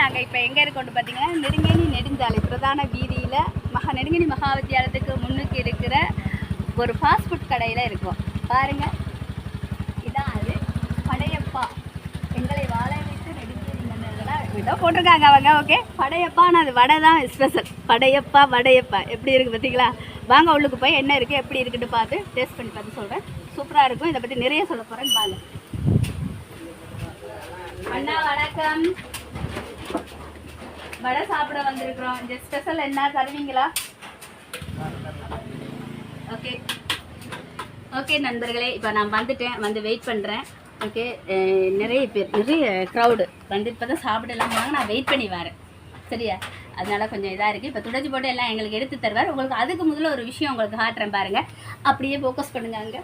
நாங்கள் இப்போ எங்கே இருக்கோம்னு பார்த்தீங்கன்னா நெடுங்கேணி நெடுஞ்சாலை பிரதான வீதியில் மகா நெடுங்கனி மகா வித்தியாலயத்துக்கு முன்னுக்கு இருக்கிற ஒரு ஃபாஸ்ட் ஃபுட் கடையில் இருக்கோம். பாருங்கள் இதான் அது. படையப்பா. எங்களை வாழ வைத்து நெடுங்கனி இதோ ஏதோ போட்டிருக்காங்க அவங்க ஓகே படையப்பான்னு அது வடை தான் ஸ்பெஷல் படையப்பா வடையப்பா. எப்படி இருக்குது பார்த்தீங்களா வாங்க உள்ளுக்கு போய் என்ன இருக்குது எப்படி இருக்குன்னு பார்த்து டேஸ்ட் பண்ணி பார்த்து சொல்கிறேன் சூப்பராக இருக்கும். இதை பற்றி நிறைய சொல்ல போகிறேன்னு பாருங்க அண்ணா வணக்கம். வடை சாப்பிட வந்திருக்கிறோம். இந்த ஸ்பெஷல் என்ன? தருவீங்களா? ஓகே ஓகே நண்பர்களே இப்போ நான் வந்துட்டேன். வந்து வெயிட் பண்ணுறேன் ஓகே நிறைய பேர் நிறைய க்ரௌடு வந்து இப்போ தான் சாப்பிடலாம். வாங்க நான் வெயிட் பண்ணி வரேன். சரியா? அதனால் கொஞ்சம் இதாக இருக்குது இப்போ துடைச்சி போட்டு எல்லாம் எங்களுக்கு எடுத்து தருவார். உங்களுக்கு அதுக்கு முதல்ல ஒரு விஷயம் உங்களுக்கு காட்டுறேன் பாருங்கள் அப்படியே ஃபோக்கஸ் பண்ணுங்க அங்கே.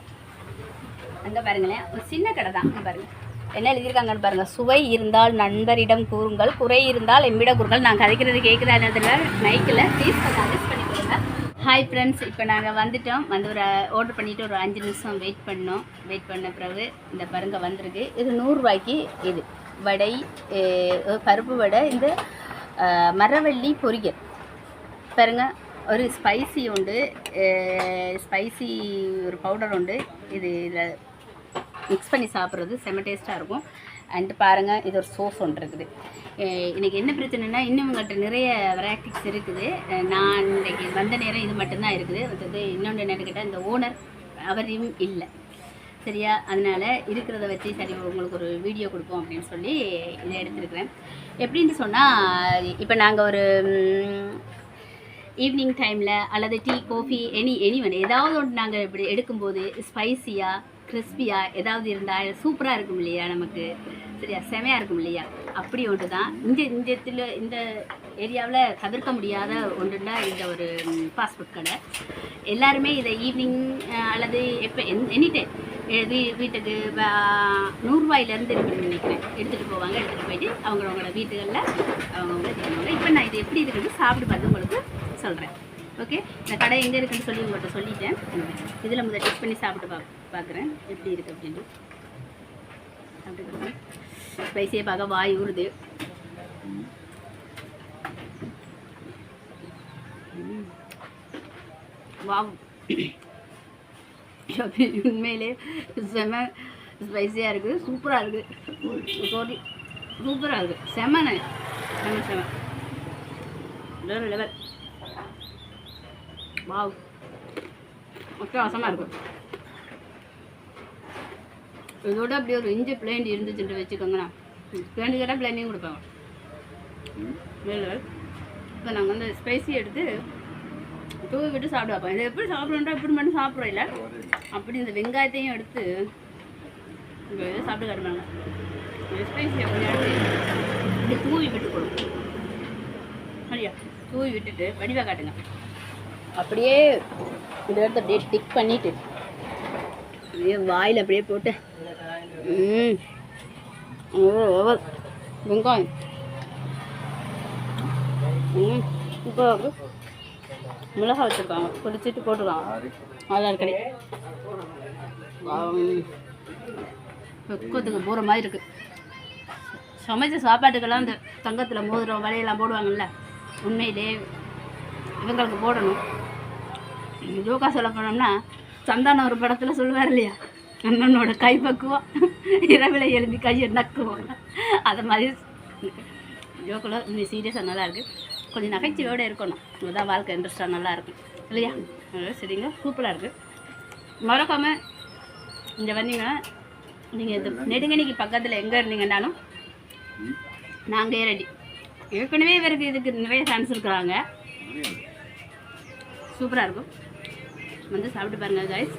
அங்கே பாருங்களேன். ஒரு சின்ன கடை தான். அங்கே பாருங்கள் என்ன எழுதியிருக்காங்கன்னு பாருங்கள் சுவை இருந்தால் நண்பரிடம் கூறுங்கள். குறை இருந்தால் எம்மிட கூறுங்கள். நான் கதைக்கிறது கேட்குதா நேரத்தில் மைக்கில் ப்ளீஸ் கொஞ்சம் அட்ஜஸ்ட் பண்ணி ஹாய் ஃப்ரெண்ட்ஸ் இப்போ நாங்கள் வந்துட்டோம். வந்து ஒரு ஆர்டர் பண்ணிவிட்டு ஒரு அஞ்சு நிமிஷம் வெயிட் பண்ணோம். வெயிட் பண்ண பிறகு இந்த பருங்க வந்திருக்கு. இது நூறுரூவாய்க்கு இது. வடை பருப்பு வடை இந்த மரவள்ளி பொரியல். பாருங்க ஒரு ஸ்பைசி உண்டு. ஸ்பைசி ஒரு பவுடர் உண்டு. இது இதில் மிக்ஸ் பண்ணி சாப்பிட்றது செம டேஸ்ட்டாக இருக்கும். அண்ட் பாருங்கள் இது ஒரு சோஸ் ஒன்று இருக்குது. இன்றைக்கி என்ன பிரச்சனைனா இன்னும் உங்கள்கிட்ட நிறைய வெரைட்டிஸ் இருக்குது. நான் இன்றைக்கி வந்த நேரம் இது மட்டும்தான் இருக்குது. மற்றது இன்னொன்று என்னன்னு கேட்டால் இந்த ஓனர் அவரையும் இல்லை. சரியா? அதனால் இருக்கிறத வச்சு சரி உங்களுக்கு ஒரு வீடியோ கொடுப்போம் அப்படின்னு சொல்லி இதை எடுத்துருக்கிறேன். எப்படின்னு சொன்னால் இப்போ நாங்கள் ஒரு ஈவினிங் டைமில் அல்லது tea coffee any any one ஏதாவது ஒன்று நாங்கள் இப்படி எடுக்கும்போது ஸ்பைசியாக கிறிஸ்பியாக ஏதாவது இருந்தால் சூப்பராக இருக்கும் இல்லையா நமக்கு? சரியா? செமையாக இருக்கும் இல்லையா? அப்படி ஒன்று தான். இந்த இந்த இடத்துல இந்த ஏரியாவில் தவிர்க்க முடியாத ஒன்றுனா இந்த ஒரு ஃபாஸ்ட் ஃபுட் கடை. எல்லாருமே இதை ஈவினிங் அல்லது எப்போ எனி டைம் வீ வீட்டுக்கு நூறுரூவாயிலேருந்து இருக்குன்னு நினைக்கிறேன். எடுத்துகிட்டு போவாங்க எடுத்துகிட்டு போயிட்டு அவங்களவங்களோட வீட்டுகளில் அவங்கவுங்கள இப்போ நான் இது எப்படி இருக்குன்னு சாப்பிட்டு பார்த்து உங்களுக்கு சொல்கிறேன் ஓகே இந்த கடை எங்கே இருக்குன்னு சொல்லி உங்கள்கிட்ட சொல்லிட்டேன். இதில் முதல் டெஸ்ட் பண்ணி சாப்பிட்டு பா பார்க்குறேன் எப்படி இருக்குது அப்படின்ட்டு சாப்பிட்டு ஸ்பைஸியை பார்க்க வாய் ஊறுது. வாவ். உண்மையிலே செம ஸ்பைஸியாக இருக்குது சூப்பராக இருக்குது சோரி சூப்பராக இருக்குது செம செம செம. லெவல் வாவ் அட்டகாசமாக இருக்கும். இதோட அப்படியே ஒரு இஞ்சி பிளேண்ட் இருந்துச்சுட்டு வச்சுக்கோங்கண்ணா பிளேண்டு கேட்டால் பிளேண்டையும் கொடுப்பாங்க. வேலை இப்போ நாங்கள் வந்து ஸ்பைசி எடுத்து தூவி விட்டு சாப்பிட்டு இதை எப்படி சாப்பிட்றோன்றா இப்படி மட்டும் சாப்பிட்றோம் இல்லை? அப்படி இந்த வெங்காயத்தையும் எடுத்து இங்கே சாப்பிட்டு காட்டுவாங்க ஸ்பைசியை கொஞ்சம் இப்படி தூவி விட்டு கொடுக்கும் சரியா? தூவி விட்டுட்டு வடிவாக காட்டுங்க. அப்படியே இந்த இடத்த அப்படியே டிக் பண்ணிட்டு அப்படியே வாயில் அப்படியே போட்டு ஓ ஓவர் வெங்காயம். இப்போ மிளகாய் வச்சுருக்காங்க. பொடிச்சிட்டு போட்டுருக்காங்க நல்லா இருக்கடி வெக்கத்துக்கு போகிற மாதிரி இருக்குது சமைச்ச சாப்பாட்டுக்கெல்லாம் இந்த தங்கத்தில் மோதிரம் வலையெல்லாம் போடுவாங்கல்ல உண்மையிலே இவங்களுக்கு போடணும். ஜோக்கா சொல்ல போனோம்னா சந்தானம் ஒரு படத்தில் சொல்லுவார் இல்லையா? அண்ணனோட கை பக்குவம் இரவில் எழுதி கையை நக்குவோம். அது மாதிரி ஜோக்கில் இன்னும் சீரியஸாக நல்லா இருக்குது கொஞ்சம் நகைச்சுவையோடு இருக்கணும். அதுதான் வாழ்க்கை இன்ட்ரெஸ்டாக நல்லா இருக்கும் இல்லையா? சரிங்க சூப்பராக இருக்குது மறக்காமல் இங்கே வந்தீங்கன்னா நீங்கள் இந்த நெடுங்கணிக்கு பக்கத்தில் எங்கே இருந்தீங்கன்னாலும் நாங்கள் ரெடி ஏற்கனவே இவருக்கு இதுக்கு நிறைய சான்ஸ் இருக்கிறாங்க சூப்பராக இருக்கும். வந்து சாப்பிட்டு பாருங்கள் கைஸ்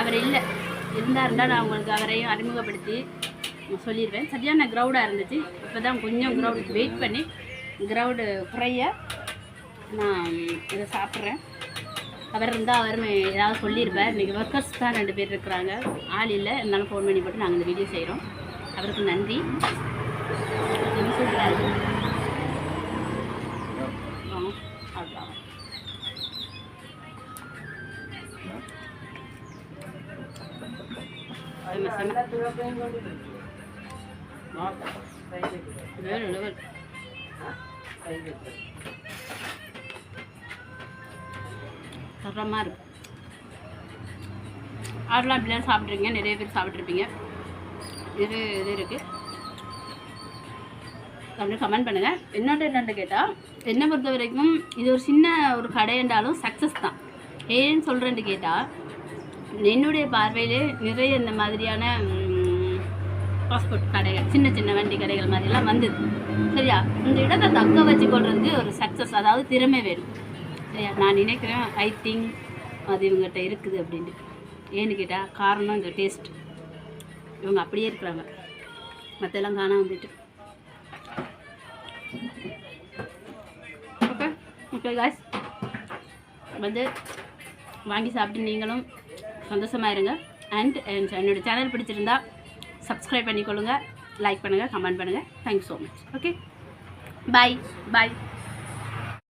அவர் இல்லை. இருந்தால் இருந்தால் நான் உங்களுக்கு அவரையும் அறிமுகப்படுத்தி சொல்லிடுவேன். சரியான க்ரௌடாக இருந்துச்சு. இப்போ தான் கொஞ்சம் க்ரௌடு வெயிட் பண்ணி க்ரௌடு குறைய நான் இதை சாப்பிட்றேன். அவர் இருந்தால் அவருமே ஏதாவது சொல்லியிருப்பார். இன்றைக்கி ஒர்க்கர்ஸ் தான் ரெண்டு பேர் இருக்கிறாங்க. ஆள் இல்லை. இருந்தாலும் ஃபோன் பண்ணி போட்டு நாங்கள் இந்த வீடியோ செய்கிறோம் அவருக்கு நன்றி. தரமாக இருக்கும் அதெல்லாம் அப்படிலாம் சாப்பிட்ருங்க நிறைய பேர் சாப்பிட்ருப்பீங்க இது இது இருக்குது அப்படின்னு கமெண்ட் பண்ணுங்கள் என்னோட என்னென்னு கேட்டால் என்னை பொறுத்த வரைக்கும் இது ஒரு சின்ன ஒரு கடை என்றாலும் சக்ஸஸ் தான். ஏன்னு சொல்கிறேன்னு கேட்டால் என்னுடைய பார்வையிலே நிறைய இந்த மாதிரியான பாஸ்போர்ட் கடைகள் சின்ன சின்ன வண்டி கடைகள் மாதிரிலாம் வந்தது. சரியா? இந்த இடத்தை தக்க வச்சு கொள்வது ஒரு சக்ஸஸ் அதாவது திறமை வேணும். சரியா? நான் நினைக்கிறேன் ஐ திங்க் அது இவங்ககிட்ட இருக்குது அப்படின்ட்டு. ஏன்னு கேட்டால் காரணம் இந்த டேஸ்ட் இவங்க அப்படியே இருக்கிறாங்க. மற்றெல்லாம் காணாம வந்துட்டு ஓகே ஓகே காய்ஸ் வந்து வாங்கி சாப்பிட்டு நீங்களும் சந்தோஷமாக இருங்க. அண்ட் என்னோட சேனல் பிடிச்சிருந்தா சப்ஸ்கிரைப் பண்ணிக்கொள்ளுங்கள் லைக் பண்ணுங்கள் கமெண்ட் பண்ணுங்கள் thank you so much okay bye bye